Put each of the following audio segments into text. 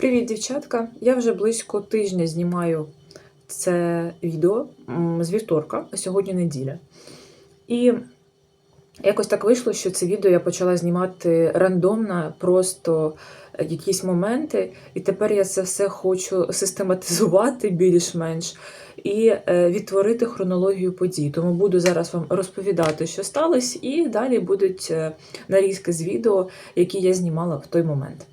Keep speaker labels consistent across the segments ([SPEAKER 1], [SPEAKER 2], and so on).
[SPEAKER 1] Привіт, дівчатка! Я вже близько тижня знімаю це відео з вівторка, а сьогодні неділя. І якось так вийшло, що це відео я почала знімати рандомно, просто якісь моменти, і тепер я це все хочу систематизувати більш-менш і е, відтворити хронологію подій. Тому буду зараз вам розповідати, що сталося, і далі будуть е, нарізки з відео, які я знімала в той момент.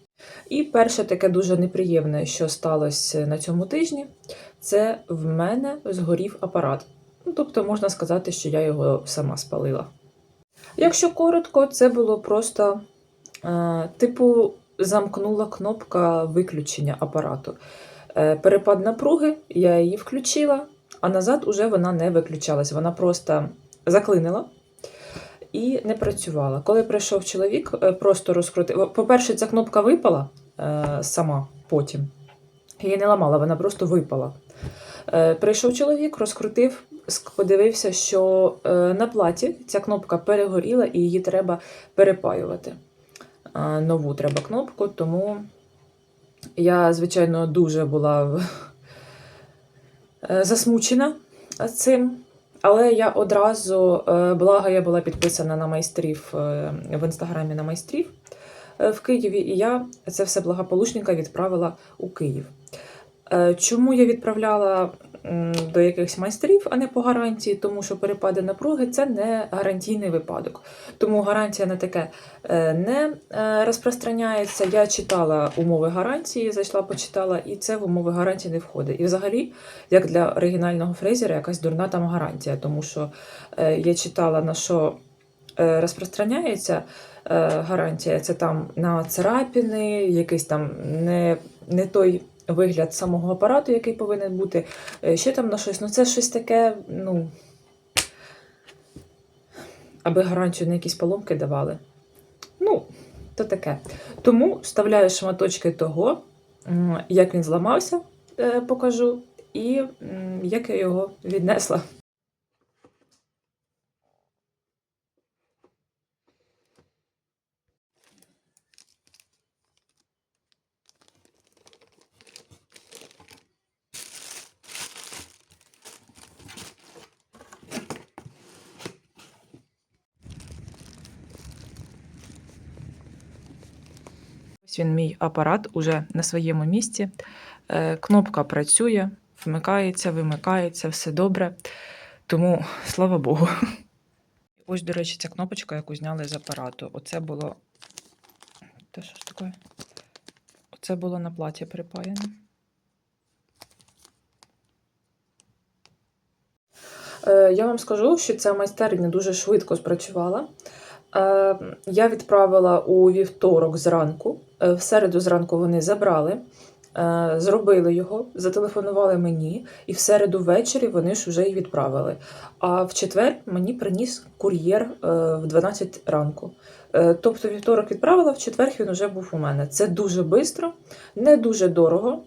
[SPEAKER 1] І перше таке дуже неприємне, що сталося на цьому тижні, це в мене згорів апарат. Ну, тобто можна сказати, що я його сама спалила. Якщо коротко, це було просто е, типу замкнула кнопка виключення апарату. Е, перепад напруги, я її включила, а назад уже вона не виключалась. Вона просто заклинила і не працювала. Коли прийшов чоловік, е, просто розкрутив. По-перше, ця кнопка випала е, сама потім. Її не ламала, вона просто випала. Е, прийшов чоловік, розкрутив, подивився, що на платі ця кнопка перегоріла і її треба перепаювати. Нову треба кнопку, тому я, звичайно, дуже була засмучена цим. Але я одразу, е, благо, я була підписана на майстрів е, в інстаграмі на майстрів е, в Києві, і я це все благополучненько відправила у Київ. Чому я відправляла до якихось майстрів, а не по гарантії? Тому що перепади напруги це не гарантійний випадок. Тому гарантія на таке е, не е, розпространяється. Я читала умови гарантії, зайшла, почитала, і це в умови гарантії не входить. І взагалі, як для оригінального фрезера, якась дурна там гарантія, тому що е, я читала на що розпространяється гарантія, це там на царапини, якийсь там не, не той вигляд самого апарату, який повинен бути, е, ще там на щось. Ну, це щось таке, ну. Аби гарантію на якісь поломки давали. Ну, то таке. Тому вставляю шматочки того, як він зламався, е, покажу, і як я його віднесла. Він мій апарат уже на своєму місці. Е, Кнопка працює, вмикається, вимикається, все добре. Тому слава Богу. Ось, до речі, ця кнопочка, яку зняли з апарату. Оце було. Та що ж таке? Оце було на платі припаяно. Е, Я вам скажу, що ця майстерня дуже швидко спрацювала. Е, Я відправила у вівторок зранку. Е, В середу зранку вони забрали, е, зробили його, зателефонували мені, і в середу ввечері вони ж вже й відправили. А в четвер мені приніс кур'єр е, в 12 ранку. Тобто вівторок відправила, в четвер він вже був у мене. Це дуже швидко, не дуже дорого.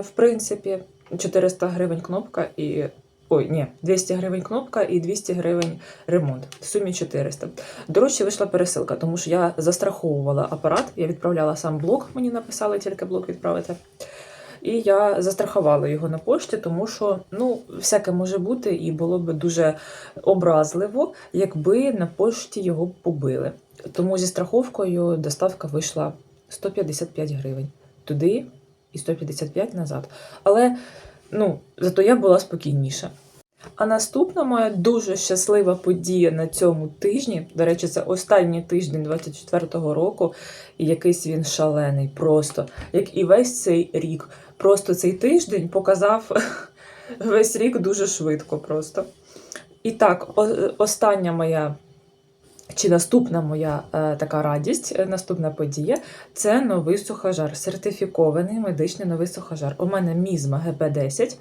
[SPEAKER 1] В принципі, 400 гривень кнопка і. Ой, ні, 200 гривень кнопка і 200 гривень ремонт. В сумі 400. Дорожче вийшла пересилка, тому що я застраховувала апарат, я відправляла сам блок, мені написали тільки блок відправити. І я застрахувала його на пошті, тому що ну, всяке може бути, і було б дуже образливо, якби на пошті його побили. Тому зі страховкою доставка вийшла 155 гривень туди і 155 назад. Але ну, зато я була спокійніша. А наступна моя дуже щаслива подія на цьому тижні. До речі, це останній тиждень 24-го року, і якийсь він шалений, просто як і весь цей рік. Просто цей тиждень показав весь рік дуже швидко. Просто. І так, остання моя. Чи наступна моя е, така радість, е, наступна подія це новий сухожар, сертифікований медичний новий сухожар. У мене мізма ГП-10,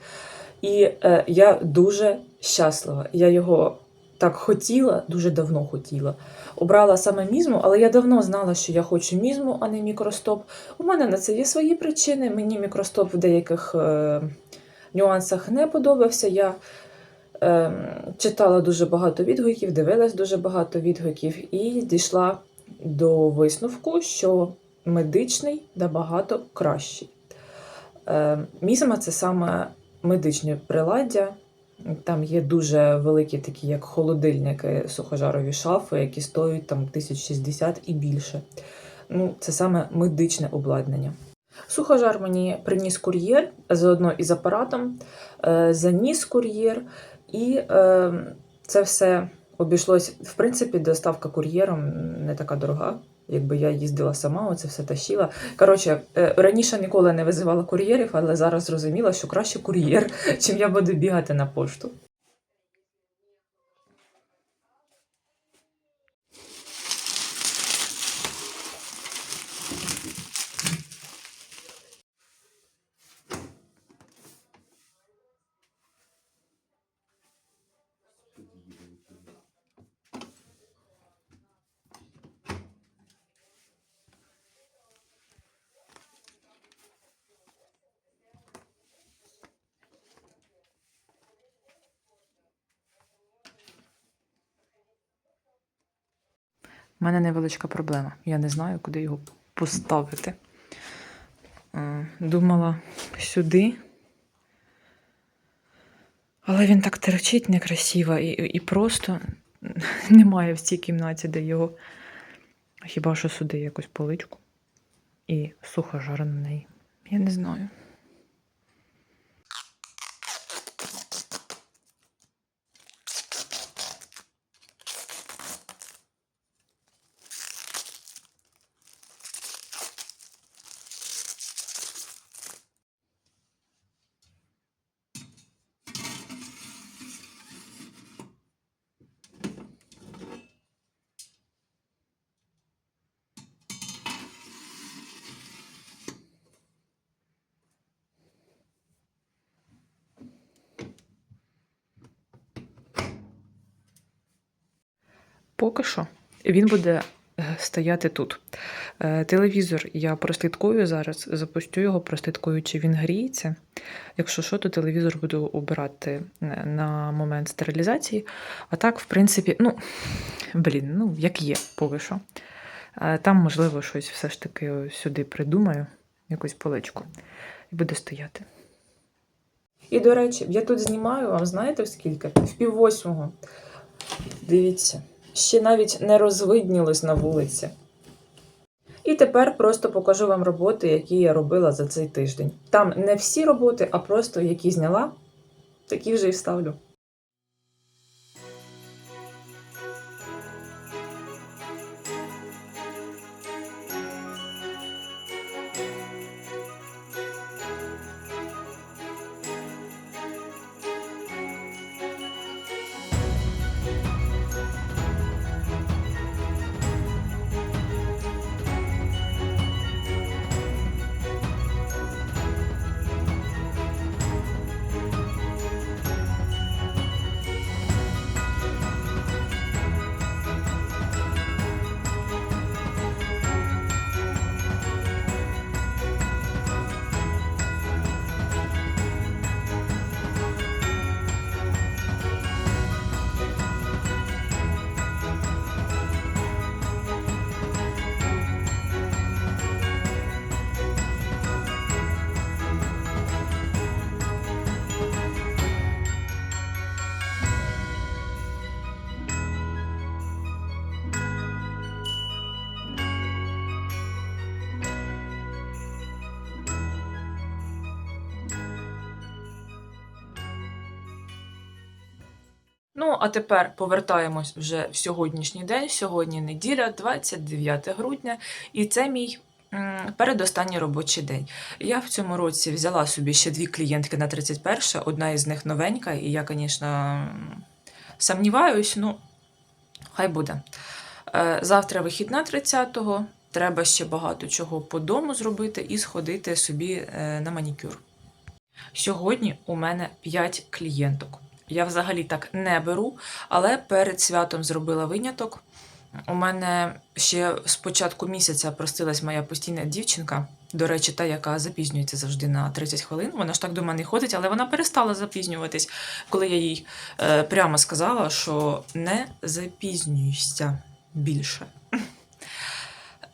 [SPEAKER 1] і е, я дуже щаслива. Я його так хотіла, дуже давно хотіла. Обрала саме мізму, але я давно знала, що я хочу мізму, а не мікростоп. У мене на це є свої причини. Мені мікростоп в деяких е, нюансах не подобався. Я читала дуже багато відгуків, дивилась дуже багато відгуків і дійшла до висновку, що медичний набагато кращий. Е, Мізма це саме медичне приладдя. Там є дуже великі, такі як холодильники, сухожарові шафи, які стоять там 1060 і більше. Ну, це саме медичне обладнання. Сухожар мені приніс кур'єр заодно із апаратом, е, заніс кур'єр, і е, це все обійшлось. В принципі, доставка кур'єром не така дорога. Якби я їздила сама, оце все тащила. Коротше, е, раніше ніколи не визивала кур'єрів, але зараз зрозуміла, що краще кур'єр, чим я буду бігати на пошту. У мене невеличка проблема. Я не знаю, куди його поставити. Е, Думала сюди. Але він так терчить некрасиво і, і просто немає в цій кімнаті, де його. Хіба що сюди якусь поличку і сухожар на неї. Я не знаю. Поки що він буде е, стояти тут. Е, Телевізор я прослідкую зараз, запустю його, прослідкую, чи він гріється. Якщо що, то телевізор буду обирати е, на момент стерилізації. А так, в принципі, ну, блін, ну, як є, поки що. Там, можливо, щось все ж таки сюди придумаю, якусь поличку, і буде стояти. І, до речі, я тут знімаю, вам знаєте в скільки? В пів восьмого. Дивіться, ще навіть не розвиднілось на вулиці. І тепер просто покажу вам роботи, які я робила за цей тиждень. Там не всі роботи, а просто які зняла, такі вже і вставлю. Ну, а тепер повертаємось вже в сьогоднішній день. Сьогодні неділя, 29 грудня, і це мій передостанній робочий день. Я в цьому році взяла собі ще дві клієнтки на 31, одна із них новенька, і я, звісно, сумніваюсь, ну, хай буде. Е, Завтра вихідна 30-го. Треба ще багато чого по дому зробити і сходити собі е, на манікюр. Сьогодні у мене 5 клієнток. Я взагалі так не беру, але перед святом зробила виняток. У мене ще з початку місяця простилась моя постійна дівчинка. До речі, та, яка запізнюється завжди на 30 хвилин. Вона ж так до мене ходить, але вона перестала запізнюватись, коли я їй е, прямо сказала, що не запізнюйся більше.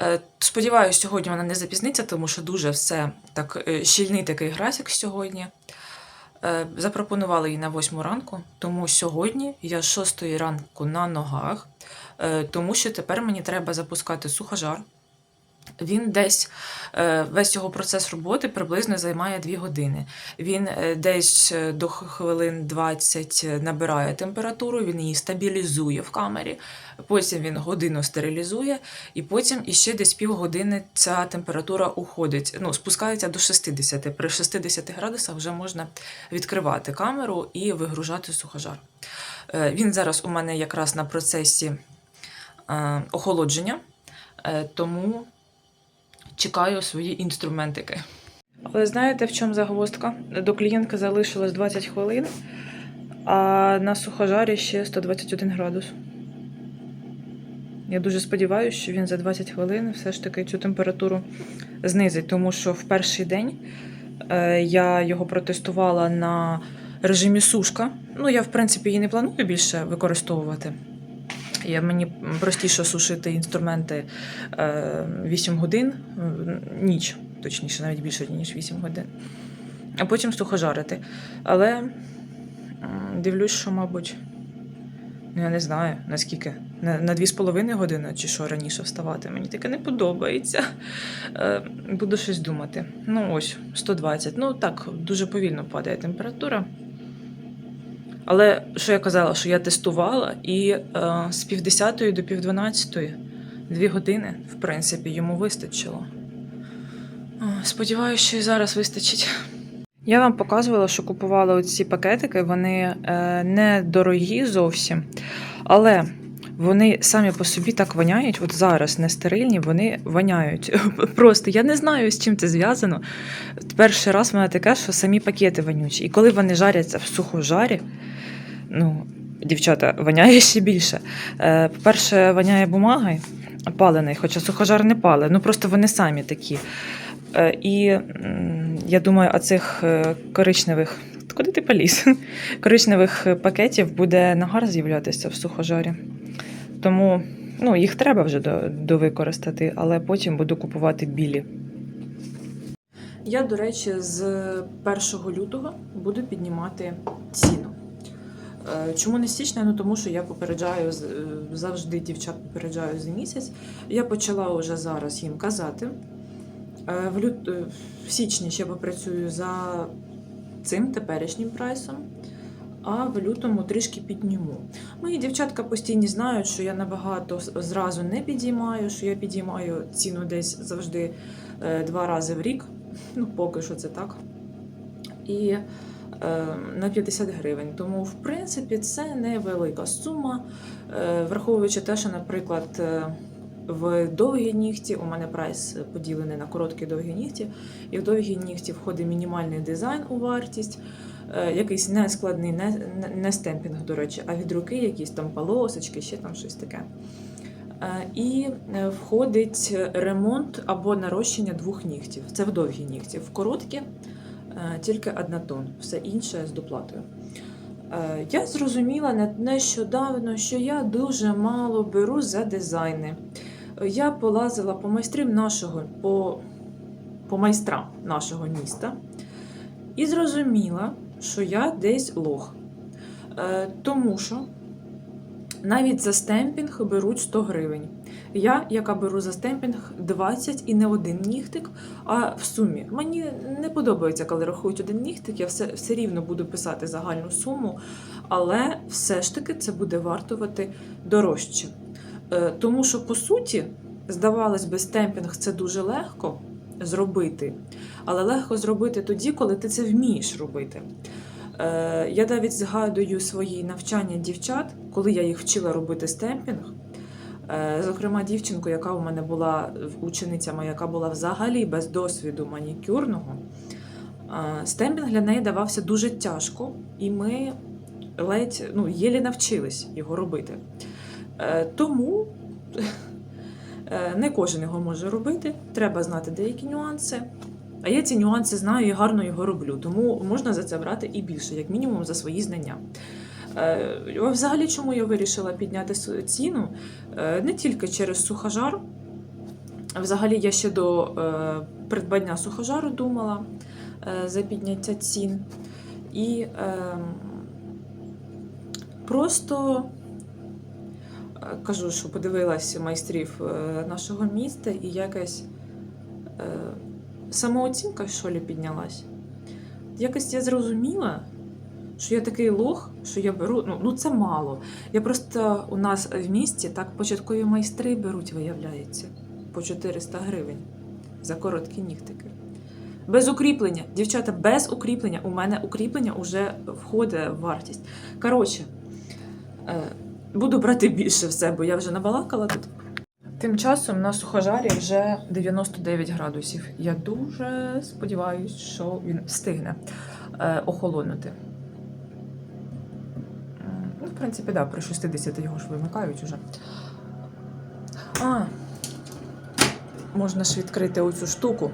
[SPEAKER 1] Е, Сподіваюсь, сьогодні вона не запізниться, тому що дуже все так е, щільний такий графік сьогодні. Е, Запропонували її на 8 ранку, тому сьогодні я 6 ранку на ногах, е, тому що тепер мені треба запускати сухожар. Він десь е, весь його процес роботи приблизно займає 2 години. Він е, десь е, до хвилин 20 набирає температуру, він її стабілізує в камері, потім він годину стерилізує, і потім іще десь півгодини ця температура уходить. Ну, спускається до 60. При 60 градусах вже можна відкривати камеру і вигружати сухожар. Він зараз у мене якраз на процесі охолодження, тому чекаю свої інструментики. Але знаєте, в чому загвоздка? До клієнтки залишилось 20 хвилин, а на сухожарі ще 121 градус. Я дуже сподіваюся, що він за 20 хвилин все ж таки цю температуру знизить, тому що в перший день е, я його протестувала на режимі сушка. Ну, я, в принципі, її не планую більше використовувати. Я, мені простіше сушити інструменти е, 8 годин, ніч, точніше, навіть більше, ніж 8 годин, а потім сухожарити. Але дивлюсь, що, мабуть, ну, я не знаю, наскільки. На, на 2,5 години чи що раніше вставати. Мені таке не подобається. Е, буду щось думати. Ну, ось, 120. Ну, так, дуже повільно падає температура. Але що я казала, що я тестувала, і е, з півдесятої до півдванадцятої дві години, в принципі, йому вистачило. Сподіваюся, що і зараз вистачить. Я вам показувала, що купувала оці пакетики, вони е, не дорогі зовсім, але вони самі по собі так воняють. От зараз не стерильні, вони воняють. Просто я не знаю, з чим це зв'язано. Перший раз в мене таке, що самі пакети вонючі. І коли вони жаряться в сухожарі, ну, дівчата, воняє ще більше. Е, По-перше, воняє бумагою палений, хоча сухожар не пале. Ну просто вони самі такі. Е, І я думаю, оцих е, коричневих. Куди ти поліз? Коричневих пакетів буде нагар з'являтися в сухожарі. Тому ну, їх треба вже до, довикористати, але потім буду купувати білі. Я, до речі, з 1 лютого буду піднімати ціну. Е, Чому не січня? Ну тому що я попереджаю е, завжди дівчат попереджаю за місяць. Я почала вже зараз їм казати. Е, В, лют... в січні ще попрацюю за цим теперішнім прайсом, а в лютому трішки підніму. Мої дівчатка постійно знають, що я набагато зразу не підіймаю, що я підіймаю ціну десь завжди е, два рази в рік. Ну, поки що це так. І е, на 50 гривень. Тому, в принципі, це невелика сума, Е, враховуючи те, що, наприклад, в довгі нігті у мене прайс поділений на короткі довгі нігті, і в довгі нігті входить мінімальний дизайн у вартість, якийсь нескладний, не, не, стемпінг, до речі, а від руки якісь там полосочки, ще там щось таке. Е, І е, входить ремонт або нарощення двох нігтів. Це в довгі нігті. В короткі е, тільки однотон, все інше з доплатою. Е, Я зрозуміла нещодавно, що я дуже мало беру за дизайни. Е, Я полазила по майстрів нашого, по, по майстрам нашого міста і зрозуміла, що я десь лох. Е, Тому що навіть за стемпінг беруть 100 гривень. Я, яка беру за стемпінг 20 і не один нігтик, а в сумі. Мені не подобається, коли рахують один нігтик, я все, все рівно буду писати загальну суму, але все ж таки це буде вартувати дорожче. Е, Тому що, по суті, здавалось би, стемпінг це дуже легко зробити, але легко зробити тоді, коли ти це вмієш робити. Е, Я навіть згадую свої навчання дівчат, коли я їх вчила робити стемпінг. Е, Зокрема, дівчинку, яка у мене була учениця яка була взагалі без досвіду манікюрного. е, Стемпінг для неї давався дуже тяжко, і ми ледь ну, єлі навчились його робити. Тому не кожен його може робити, треба знати деякі нюанси. А я ці нюанси знаю і гарно його роблю, тому можна за це брати і більше, як мінімум, за свої знання. Е, Взагалі, чому я вирішила підняти ціну? Е, Не тільки через сухожар, Взагалі, я ще до е, придбання сухожару думала е, за підняття цін. І е, просто е, кажу, що подивилась майстрів е, нашого міста, і якась е, самооцінка що ли піднялась. Якось я зрозуміла, що я такий лох, що я беру. Ну, ну це мало. Я просто у нас в місті так початкові майстри беруть, виявляється, по 400 гривень за короткі нігтики. Без укріплення. Дівчата, без укріплення. У мене укріплення вже входить в вартість. Коротше, е, буду брати більше все, бо я вже набалакала тут. Тим часом на сухожарі вже 99 градусів. Я дуже сподіваюся, що він встигне е, охолонути. Ну, в принципі, да, при 60 його ж вимикають уже. А, можна ж відкрити оцю штуку,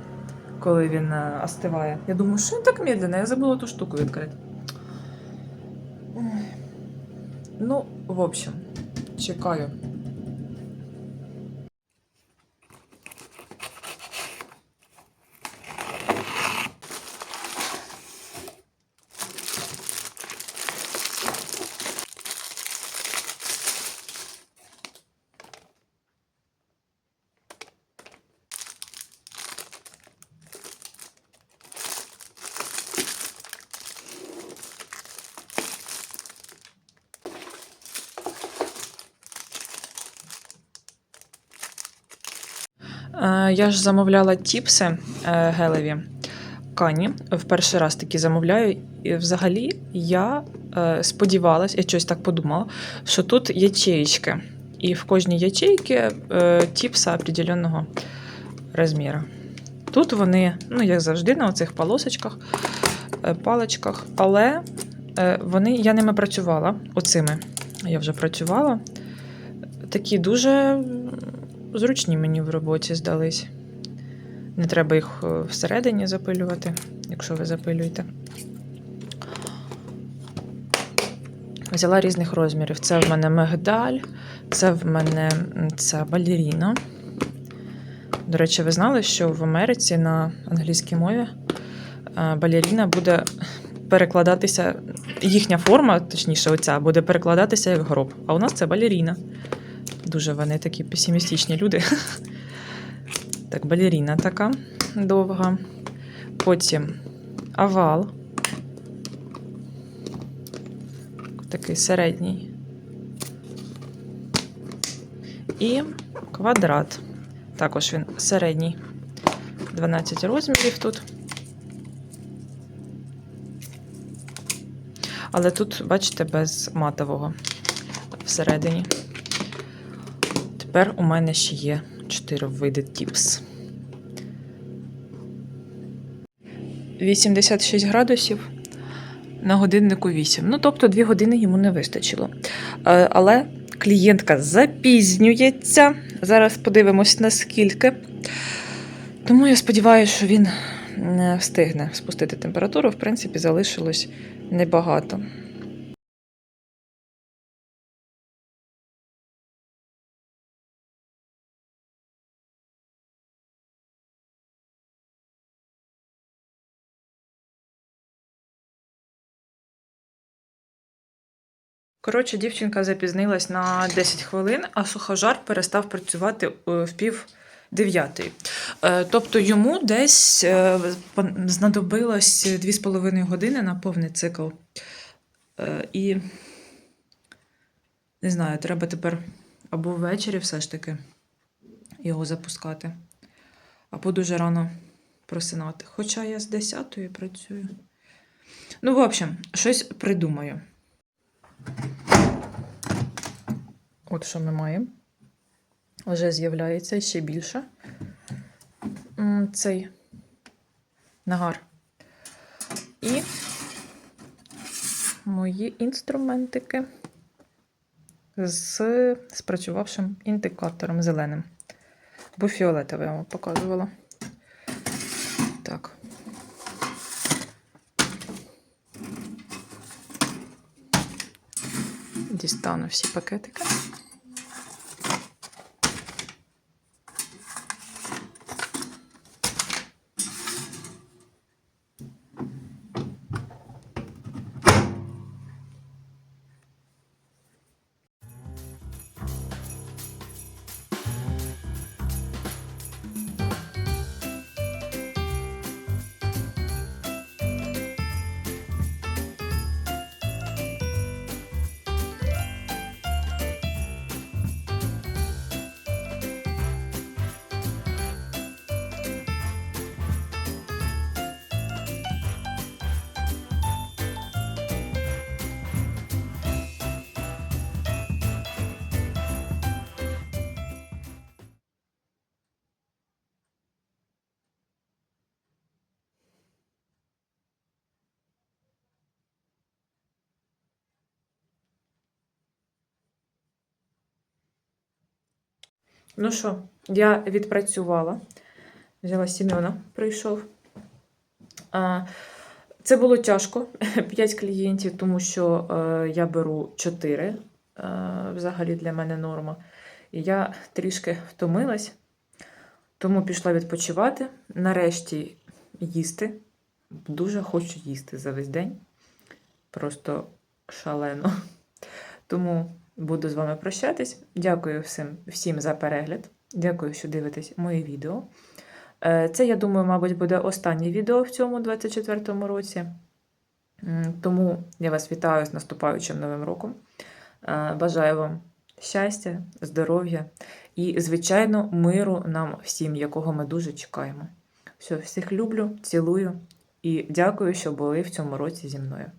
[SPEAKER 1] коли він е, остиває. Я думаю, що він так медленно, я забула ту штуку відкрити. Ну, в общем, чекаю. Е, Я ж замовляла тіпси е, гелеві кані. В перший раз такі замовляю. І взагалі я е, сподівалась, я щось так подумала, що тут ячеїчки. І в кожній ячейці е, тіпса определеного розміру. Тут вони, ну як завжди, на оцих полосочках, паличках, але вони, я ними працювала, оцими я вже працювала. Такі дуже зручні мені в роботі здались. Не треба їх е, всередині запилювати, якщо ви запилюєте. Взяла різних розмірів. Це в мене мигдаль, це в мене ця балеріна. До речі, ви знали, що в Америці на англійській мові е, балеріна буде перекладатися, їхня форма, точніше, оця, буде перекладатися як гроб. А у нас це балеріна. Дуже вони такі песимістичні люди. Так, балеріна така довга. Потім овал. Такий середній. І квадрат. Також він середній. 12 розмірів тут. Але тут, бачите, без матового всередині. Тепер у мене ще є 4 види тіпс. 86 градусів на годиннику 8. Ну, тобто 2 години йому не вистачило. Е, Але клієнтка запізнюється. Зараз подивимось, наскільки. Тому я сподіваюся, що він не встигне спустити температуру. В принципі, залишилось небагато. Коротше, дівчинка запізнилась на 10 хвилин, а сухожар перестав працювати е, в пів дев'ятої. Е, Тобто йому десь е, знадобилось 2,5 години на повний цикл. І не знаю, треба тепер або ввечері все ж таки його запускати, або дуже рано просинати. Хоча я з 10-ї працюю. Ну, в общем, щось придумаю. От що ми маємо. Вже з'являється ще більше цей нагар. І мої інструментики з спрацювавшим індикатором зеленим. Бо фіолетовий я вам показувала. Так. Дістану всі пакетики. Ну що, я відпрацювала. Взяла Сімена, прийшов. Це було тяжко. 5 клієнтів, тому що е, я беру 4. Е, взагалі для мене норма. І я трішки втомилась, тому пішла відпочивати. Нарешті їсти. Дуже хочу їсти за весь день. Просто шалено. Тому буду з вами прощатись. Дякую всім, всім за перегляд. Дякую, що дивитесь мої відео. Е, Це, я думаю, мабуть, буде останнє відео в цьому 24-му році. Тому я вас вітаю з наступаючим новим роком. Е, Бажаю вам щастя, здоров'я і, звичайно, миру нам всім, якого ми дуже чекаємо. Все, всіх люблю, цілую і дякую, що були в цьому році зі мною.